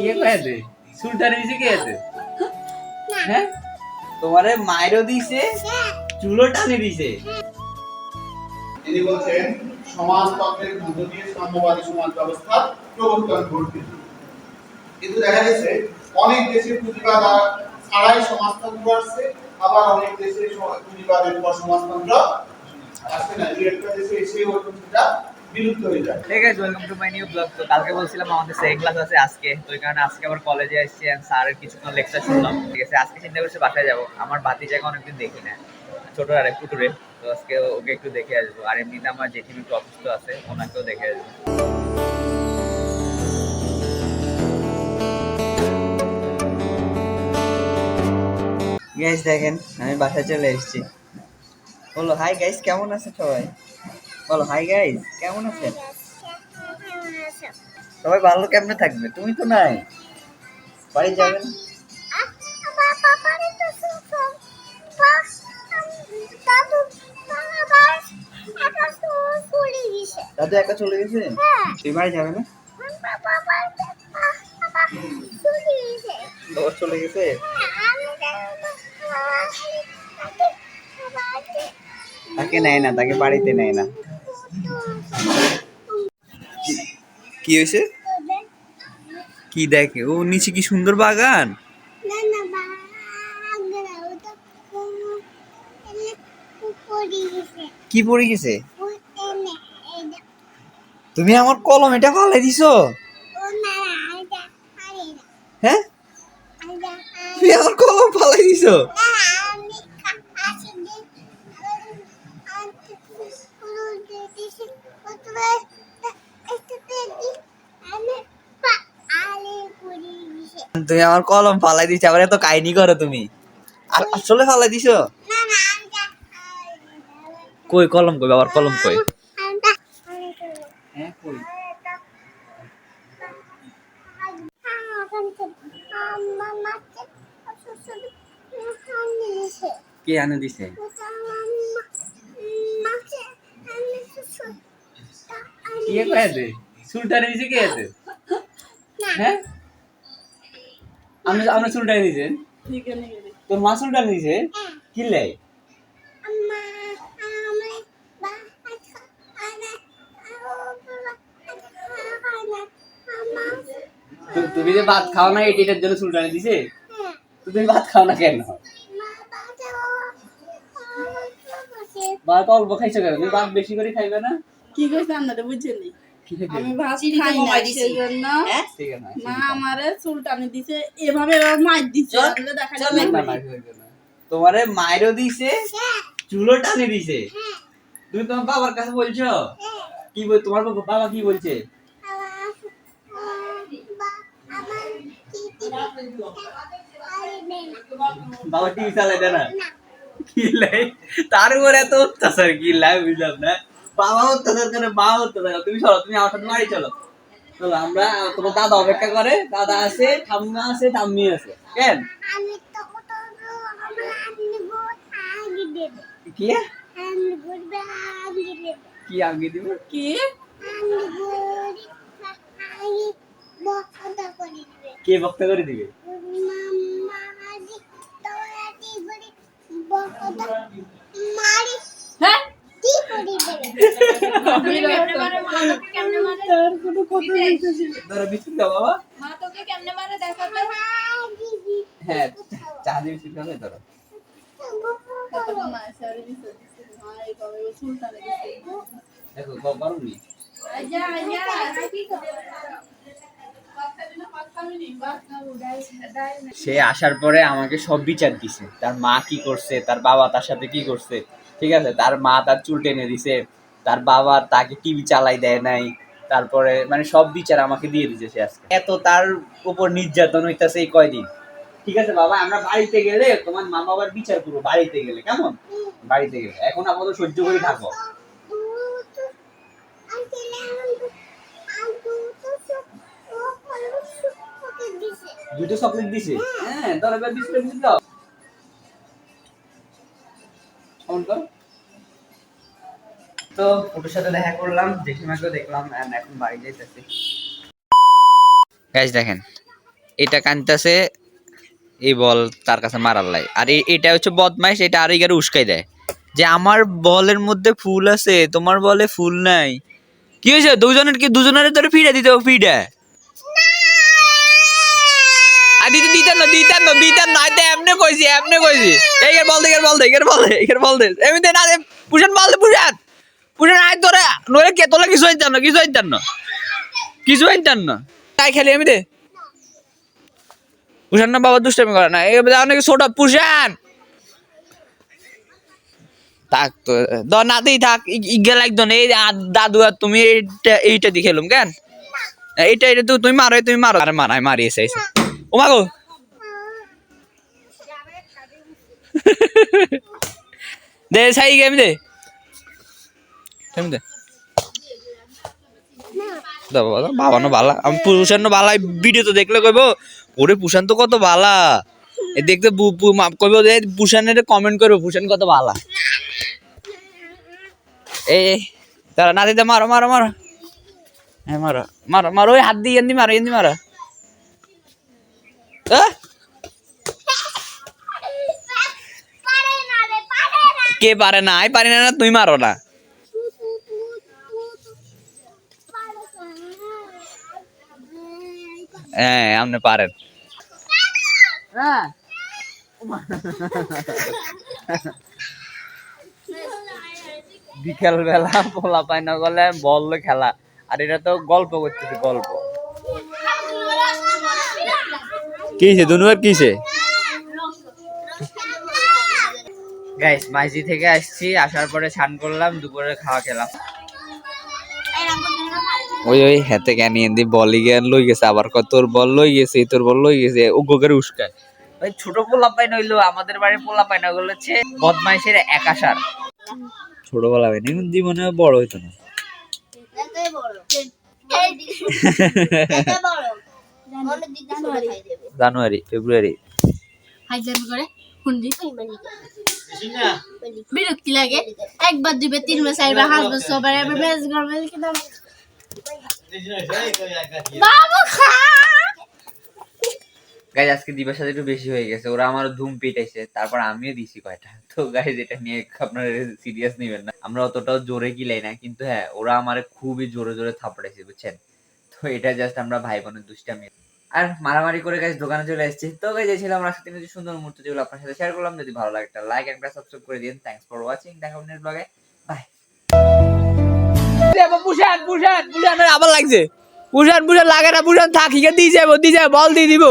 কে কয়েছে সুলতান দিছে কে আছে হ্যাঁ? তোমারে মায়েরও দিছে চুলো টানে দিছে। তিনি বলছেন সমাজতন্ত্রের মধ্য দিয়ে সাম্যবাদী সমাজ ব্যবস্থার প্রবর্তন ঘটবে কিন্তু দেখা গেছে, অনেক দেশে পুঁজিবাদ ছাড়াই সমাজতন্ত্র আসছে, আবার অনেক দেশে পুঁজিবাদের পর সমাজতন্ত্র আসছে না। দু একটা দেশে এসে ওই পুঁজিটা বিলুপ্ত হয়ে যায়। ঠিক আছে welcome to my new blog তো কালকে বলছিলাম আমাদের সেকেন্ড ক্লাস আছে আজকে। তো ওই কারণে আজকে আবার কলেজে এসেছি আর স্যারের কিছুক্ষণ লেকচার শুনলাম। ঠিক আছে আজকে চিন্তা করছি বাসায় যাব। আমার বাতি জায়গা অনেকদিন দেখি না। ছোট আর পুটুরে তো আজকে ওকে একটু দেখে আসব। আর এমনিতে আমার জেঠিমি একটু অসুস্থ আছে ওনাকেও দেখে আসব। গাইস দেখেন আমি বাসায় চলে এসেছি। বলো হাই গাইস কেমন আছে সবাই? বলো হাই গাইস কেমন আছেন? সবাই ভালো কেমনে থাকবে? তুমি তো নাই। বাড়ি যাবেন? দাদু একা চলে গেছে? তুই বাড়ি যাবে না? চলে গেছে? তাকে নেয় না তাকে বাড়িতে নেয় না। কি হয়েছে? কি দেখে? ও নিচে কি সুন্দর বাগান? কি পড়ে গেছে? তুমি আমার কলম এটা ফালাই দিছো? হ্যাঁ? তুমি আমার কলম ফালাই দিছো? তুমি আমার কলম ফালাই দিছো আবার এত কাহিনী করো তুমি। আসলে ফালাই দিছো? কই কলম কই বাবার কলম কই? হ্যাঁ কই? কে আনে দিছে? কে কয়েছে সুলতান দিছে কে আছে? হ্যাঁ? আমরা দিছে তোর মা সুলতান দিছে কি লাই তুমি যে ভাত খাও না এটি এটার জন্য সুলতান দিছে? তো তুমি ভাত খাও না কেন? ভাত অল্প খাইছো কেন? তুমি ভাত বেশি করে খাইবে না? কি কইছে আপনারা বুঝছেন আমি ভাত খাই না কমাই দিছি। সেজন্য। হ্যাঁ? মা আমারে দিছে এভাবে মার দিছে। দেখা। তোমারে মায়েরও দিছে চুলো টানে দিছে। তুমি তোমার বাবার কাছে বলছো? কি বল তোমার বাবা বাবা কি বলছে? বাবা টিভি চালাই দেয় না। কি লাই তার উপরে এত অত্যাচার কি লাই বুঝলাম না। তুমি চলো তুমি আমার সাথে বাড়ি চলো। চলো আমরা তোমার দাদা অপেক্ষা করে। দাদা আছে ঠাম্মা আছে ঠাম্মি আছে। কেন? কি? আগে কি আগে দিব? কি? কে বক্তা করে দিবে? হ্যাঁ হ্যাঁ চা দিয়ে বিস্কুট খাবে ধরো। দেখো গরম নি কি। সে আসার পরে আমাকে সব বিচার দিছে। তার মা কি করছে তার বাবা তার সাথে কি করছে ঠিক আছে? তার মা তার চুল টেনে দিছে তার বাবা তাকে টিভি চালাই দেয় নাই তারপরে মানে সব বিচার আমাকে দিয়ে দিছে সে আজকে। এত তার উপর নির্যাতন হইতাছে এই কয়দিন। ঠিক আছে বাবা, আমরা বাড়িতে গেলে তোমার মা বাবার বিচার করব, বাড়িতে গেলে, কেমন? বাড়িতে গেলে। এখন আপাতত সহ্য করে থাকো। দুটো চকলেট দিছে? হ্যাঁ এবার বিস্কুট বিস্কুট দাও। তো ওটার সাথে দেখা করলাম জেঠিমাকেও দেখলাম এখন বাড়ি যাইতেছি। গাইজ দেখেন এটা কানতেছে এই বল তার কাছে মারার লাই। আর এটা হচ্ছে বদমাইশ এটা আর এগারে উস্কাই দেয়। যে আমার বলের মধ্যে ফুল আছে তোমার বলে ফুল নাই। কি হয়েছে? দুজনের কি দুজনের তোরে ফিরে দিতে আর দিতে দিতেন না দিতেন না দিতেন না আইতে এমনি কইছি এমনি কইছি। এই বল দে বল দে বল দে এর বল দে। এমনি না দে পুষান বল দে পুষান। কিছু কিছু কিছু তাই খেলি আমি দে। না বাবা, দুষ্টামি না। ছোট তো থাক এই দাদু আর তুমি এইটা এইটা দিয়ে খেলুম, কেন? এইটা এটা তুমি মারো তুমি মারো। আরে মারাই মারিয়েছে ও মাগো দে, সাই গেম দে দে। বাবা দাও, বাবা না বালা। আমি পুষান বালা ভিডিও তো দেখলে কইবো। ওরে পুষান কত বালা। এ দেখতে বু- বু- মা- যে পুষানের কমেন্ট করব পুষান কত বালা। এই, তারা না দিতে মারো মারো মারো। হ্যাঁ মারো মারো মারো ওই হাত দিয়ে এন্দি মারো এন্দি মারো। কে পারে না? আই পারি না না তুই মারো না। হ্যাঁ আপনি পারেন। বিকেল বেলা পোলা পাই না গলে বলল খেলা। আর এটা তো গল্প করতেছে গল্প। কিসে দুনুয়ার কিসে গাইস মাইজি থেকে আসছি আসার পরে স্নান করলাম দুপুরে খাওয়া খেলাম। ওই ওই হেতে জ্ঞান এন্দি বলি জ্ঞান লই গেছে? আবার কত তোর বল লই গেছে তোর বল লই গেছে। ও গোগের উস্কায়। ওই ছোট পোলা পাই নইলো আমাদের বাড়ির পোলা পাই না গুলো হচ্ছে বদমাইশের এক আসার ছোট পোলা পাই না জীবনে বড় হইতো না। বড়। বড়। জানুয়ারি ফেব্রুয়ারি। বিরক্তি লাগে। একবার দুইবার তিনবার চারবার হাঁসবার ছবার এবার মেজ গরমে গাইজ আজকে দিবার সাথে একটু বেশি হয়ে গেছে। ওরা আমার ধুম পিটাইছে। তারপর আমিও দিছি কয়টা। তো গাইজ এটা নিয়ে আপনারা সিরিয়াস নেবেন না। আমরা অতটাও জোরে গিলাই না, কিন্তু হ্যাঁ ওরা আমার খুবই জোরে জোরে থাপড়াইছে, বুঝছেন? তো এটা জাস্ট আমরা ভাই বোনের দুষ্টামি। আর মারামারি করে গাইজ দোকানে চলে এসেছি তো গাইজ ছিল আমার সাথে কিছু সুন্দর মুহূর্ত, যেগুলো আপনার সাথে শেয়ার করলাম। যদি ভালো লাগে, একটা লাইক একটা সাবস্ক্রাইব করে দিন। থ্যাংকস ফর ওয়াচিং দেখা ব্লগে বাই পুষান বুঝান বুঝান আবার লাগছে। বুঝান বুঝান লাগে না বুঝান থাক দিয়ে যাব দিয়ে যাব বল দিয়ে দিব।